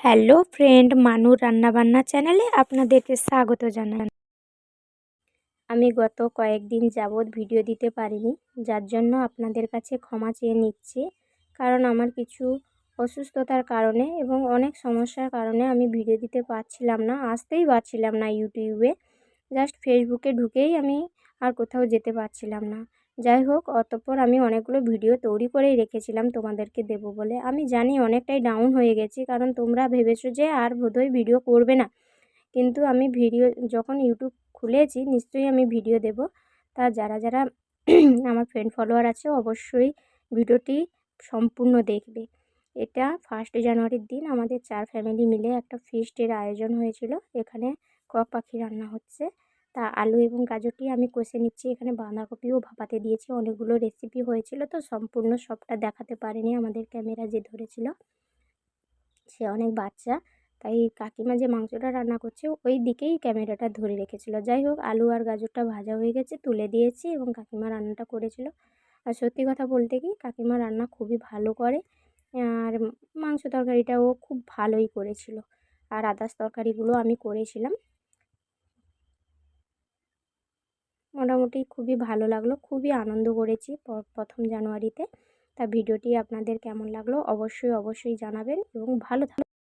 Hello friend মানু রান্নাবান্না চ্যানেলে আপনাদেরকে স্বাগত জানান আমি গত কয়েকদিন যাবৎ ভিডিও দিতে পারিনি, যার জন্য আপনাদের কাছে ক্ষমা চেয়ে নিচ্ছি। কারণ আমার কিছু অসুস্থতার কারণে এবং অনেক সমস্যার কারণে আমি ভিডিও দিতে পারছিলাম না, আসতেই পারছিলাম না ইউটিউবে। জাস্ট ফেসবুকে ঢুকেই আমি আর কোথাও যেতে পারছিলাম না। যাই হোক, অতঃপর আমি অনেকগুলো ভিডিও তৈরি করেই রেখেছিলাম তোমাদেরকে দেব বলে। আমি জানি অনেকটাই ডাউন হয়ে গেছি, কারণ তোমরা ভেবেছো যে আর বোধহয় ভিডিও করবে না। কিন্তু আমি ভিডিও যখন ইউটিউব খুলেছি, নিশ্চয়ই আমি ভিডিও দেব। তা যারা যারা আমার ফ্রেন্ড ফলোয়ার আছে, অবশ্যই ভিডিওটি সম্পূর্ণ দেখবে। এটা ফার্স্ট জানুয়ারির দিন, আমাদের চার ফ্যামিলি মিলে একটা ফিস্টের আয়োজন হয়েছিল। এখানে কক পাখি রান্না হচ্ছে। তা আলু এবং গাজরটি আমি কষে নিচ্ছি। এখানে বাঁধাকপিও ভাপাতে দিয়েছি। অনেকগুলো রেসিপি হয়েছিল তো সম্পূর্ণ সবটা দেখাতে পারিনি আমাদের ক্যামেরা যে ধরেছিল। সে অনেক বাচ্চা, তাই কাকিমা যে মাংসটা রান্না করছে ওই দিকেই ক্যামেরাটা ধরে রেখেছিল। যাই হোক, আলু আর গাজরটা ভাজা হয়ে গেছে, তুলে দিয়েছি এবং কাকিমা রান্নাটা করেছিল। আর সত্যি কথা বলতে কি, কাকিমা রান্না খুবই ভালো করে, আর মাংস তরকারিটাও খুব ভালোই করেছিল। আর আদার্স তরকারিগুলো আমি করেছিলাম। মোটামুটি খুবই ভালো লাগল, খুবই আনন্দ করেছি প্রথম জানুয়ারিতে। তা ভিডিওটি আপনাদের কেমন লাগল অবশ্যই অবশ্যই জানাবেন এবং ভালো